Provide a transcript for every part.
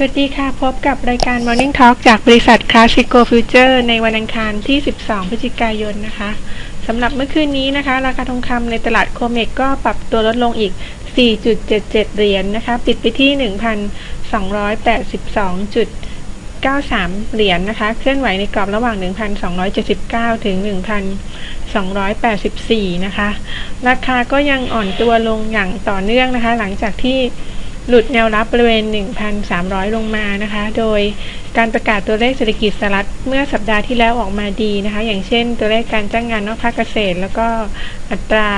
สวัสดีค่ะ พบกับรายการ Morning Talk จากบริษัท Classico Future ในวันอังคารที่ 12 พฤศจิกายนนะคะสำหรับเมื่อคืนนี้นะคะ ราคาทองคำในตลาดโคเมกก็ปรับตัวลดลงอีก 4.77 เหรียญนนะคะ ปิดไปที่ 1,282.93 เหรียญนนะคะ เคลื่อนไหวในกรอบระหว่าง 1,279 ถึง 1,284 นะคะ ราคาก็ยังอ่อนตัวลงอย่างต่อเนื่องนะคะ หลังจากที่ หลุดแนวรับบริเวณ 1,300 ลงมานะคะ โดยการประกาศตัวเลขเศรษฐกิจสหรัฐเมื่อสัปดาห์ที่แล้วออกมาดีนะคะ อย่างเช่น ตัวเลขการจ้างงานนอกภาคเกษตร แล้วก็อัตรา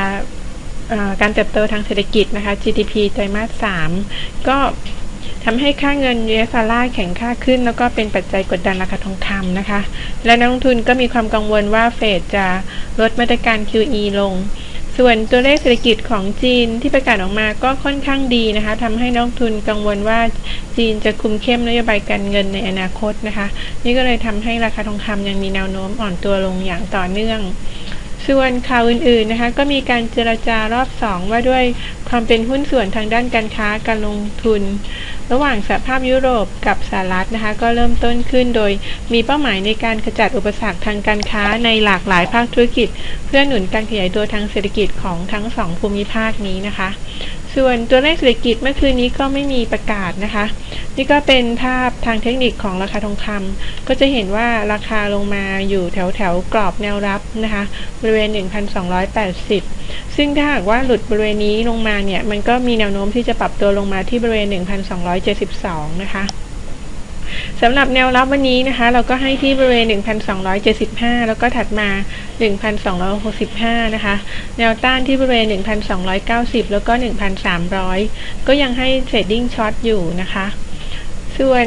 การเติบโตทางเศรษฐกิจนะคะ GDP ไตรมาส 3 ก็ทำให้ค่าเงิน US ดอลลาร์แข็งค่าขึ้น แล้วก็เป็นปัจจัยกดดันราคาทองคำนะคะ และนักลงทุนก็มีความกังวลว่าเฟดจะลดมาตรการ QE ลง ส่วนตัวเลขเศรษฐกิจของจีนที่ประกาศออกมาก็ค่อนข้างดีนะคะทำให้นักทุนกังวลว่าจีนจะคุมเข้มนโยบายการเงินในอนาคตนะคะ นี่ก็เลยทำให้ราคาทองคำยังมีแนวโน้มอ่อนตัวลงอย่างต่อเนื่อง ส่วนข่าวอื่นๆนะคะ ก็มีการเจรจารอบ2ว่าด้วยความเป็นหุ้นส่วนทางด้านการค้าการลงทุน ระหว่างสหภาพยุโรปกับสหรัฐนะคะ ก็เริ่มต้นขึ้นโดยมีเป้าหมายในการขจัดอุปสรรคทางการค้าในหลากหลายภาคธุรกิจ เพื่อหนุนการขยายตัวทางเศรษฐกิจของทั้งสองภูมิภาคนี้นะคะ ส่วนตัวเลขเศรษฐกิจเมื่อคืนนี้ก็ไม่มีประกาศนะคะ นี่ก็เป็นภาพทางเทคนิคของราคาทองคำก็จะเห็นว่าราคาลงมาอยู่แถวแถวกรอบแนวรับนะคะ บริเวณ 1,280 ซึ่งถ้าหากว่าหลุดบริเวณนี้ลงมาเนี่ย มันก็มีแนวโน้มที่จะปรับตัวลงมาที่บริเวณ 1,272 นะคะ สำหรับแนวรับวันนี้นะคะ เราก็ให้ที่บริเวณ 1,275 แล้วก็ถัดมา 1,265 นะคะ แนวต้านที่บริเวณ 1,290 แล้วก็ 1,300 ก็ยังให้เทรดดิ้งช็อตอยู่นะคะ ส่วน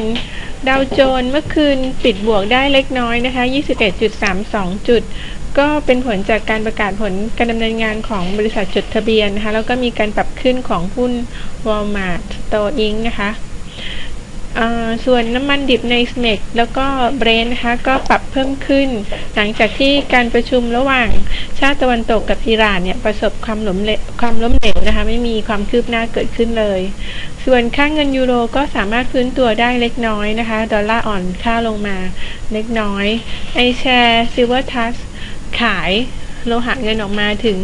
ดาวโจนส์เมื่อคืนปิดบวกได้เล็กน้อยนะคะ 21.32 จุด ก็เป็นผลจากการประกาศผลการดำเนินงานของบริษัทจดทะเบียนนะคะ แล้วก็มีการปรับขึ้นของหุ้น Walmart Store Inc. นะคะ ส่วนน้ำมันดิบในสเมกแล้วก็เบรนนะคะก็ปรับเพิ่มขึ้น หลังจากที่การประชุมระหว่างชาติตะวันตกกับอิหร่านเนี่ยประสบความล้มเหลวความล้มเหลวนะคะไม่มีความคืบหน้าเกิดขึ้นเลย ส่วนค่างเงินยูโรก็สามารถฟื้นตัวได้เล็กน้อยนะคะดอลลาร์อ่อนค่าลงมาเล็กน้อยไอแชร์ซิลเวอร์ทัสขายโลหะเงินออกมาถึง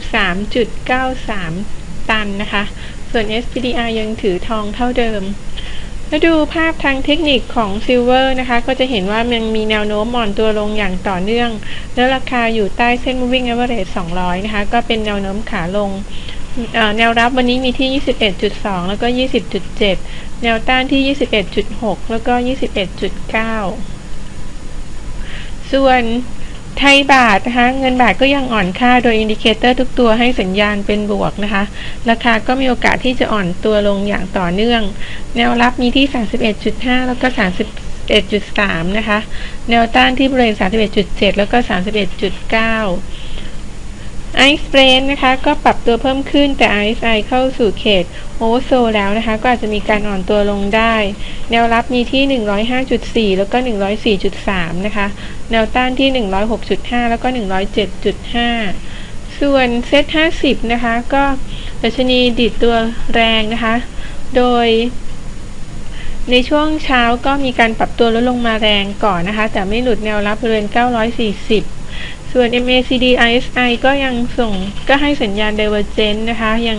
53.93 ตันนะคะ ส่วน SPDR ยังถือทองเท่าเดิม มาดูภาพทางเทคนิคของซิลเวอร์นะคะ ก็จะเห็นว่ามันมีแนวโน้มอ่อนตัวลงอย่างต่อเนื่อง และราคาอยู่ใต้เส้น moving average 200 นะคะ ก็เป็นแนวโน้มขาลง แนวรับวันนี้มีที่ 21.2 แล้วก็ 20.7 แนวต้านที่ 21.6 แล้วก็ 21.9 ส่วน ไทยบาทนะคะ เงินบาทก็ยังอ่อนค่าโดยอินดิเคเตอร์ทุกตัวให้สัญญาณเป็นบวกนะคะ ราคาก็มีโอกาสที่จะอ่อนตัวลงอย่างต่อเนื่อง แนวรับมีที่ 31.5 แล้วก็ 31.3 นะคะ แนวต้านที่บริเวณ 31.7 แล้วก็ 31.9 ไอซ์เบรนนะคะก็ปรับตัวเพิ่มขึ้นแต่ RSI เข้าสู่เขตโอเวอร์โซแล้วนะคะ ก็อาจจะมีการอ่อนตัวลงได้ แนวรับมีที่ 105.4 แล้วก็ 104.3 นะคะ แนวต้านที่ 106.5 แล้วก็ 107.5 ส่วนเซ็ต50 นะคะ ก็ดัชนีดิดตัวแรงนะคะ โดยในช่วงเช้าก็มีการปรับตัวลดลงมาแรงก่อนนะคะ แต่ไม่หลุดแนวรับบริเวณ 940 ส่วน MACD RSI ก็ยังส่งก็ให้สัญญาณ Divergent นะคะ ยัง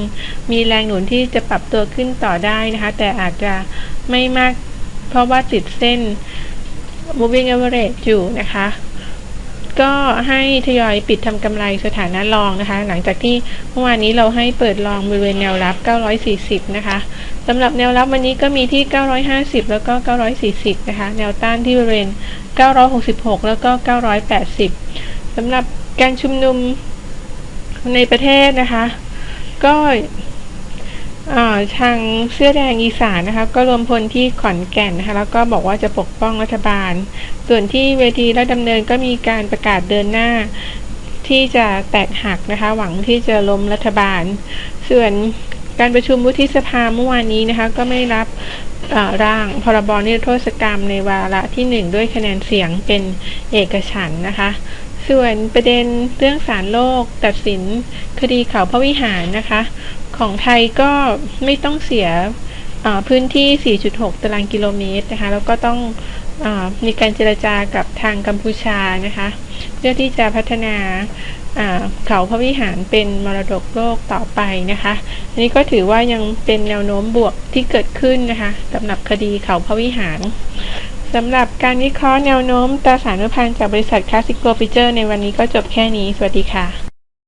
มีแรงหนุนที่จะปรับตัวขึ้นต่อได้นะคะ แต่อาจจะไม่มากเพราะว่าติดเส้น moving average อยู่นะคะ ก็ให้ทยอยปิดทำกำไรสถานะรองนะคะ หลังจากที่เมื่อวานนี้เราให้เปิดรองบริเวณแนวรับ 940 นะคะสำหรับแนวรับวันนี้ก็มีที่ 950 แล้วก็ 940 นะคะ แนวต้านที่บริเวณ 966 แล้วก็ 980 สำหรับการชุมนุมในประเทศนะคะ ก็ทางเสื้อแดงอีสานนะคะ ก็รวมพลที่ขอนแก่นนะคะ แล้วก็บอกว่าจะปกป้องรัฐบาล ส่วนที่เวทีและดำเนินก็มีการประกาศเดินหน้าที่จะแตกหักนะคะ หวังที่จะล้มรัฐบาล ส่วนการประชุมวุฒิสภาเมื่อวานนี้นะคะ ก็ไม่รับร่างพรบนิรโทษกรรมในวาระที่ 1 ด้วยคะแนนเสียงเป็นเอกฉันนะคะ ส่วนประเด็นเรื่องสารโลก ตัดสินคดีเขาพระวิหารนะคะ ของไทยก็ไม่ต้องเสียพื้นที่ 4.6 ตารางกิโลเมตรนะคะ แล้วก็ต้องอมีการเจรจากับทางกัมพูชานะคะ เพื่อที่จะพัฒนาเขาพระวิหารเป็นมรดกโลกต่อไปนะคะอันนี้ก็ถือว่ายังเป็นแนวโน้มบวกที่เกิดขึ้นนะคะสำหรับคดีเขาพระวิหาร สำหรับการวิเคราะห์แนวโน้มตราสารเมื่อพันจากบริษัทคลาสสิกโกฟิเจอร์ในวันนี้ก็จบแค่นี้ สวัสดีค่ะ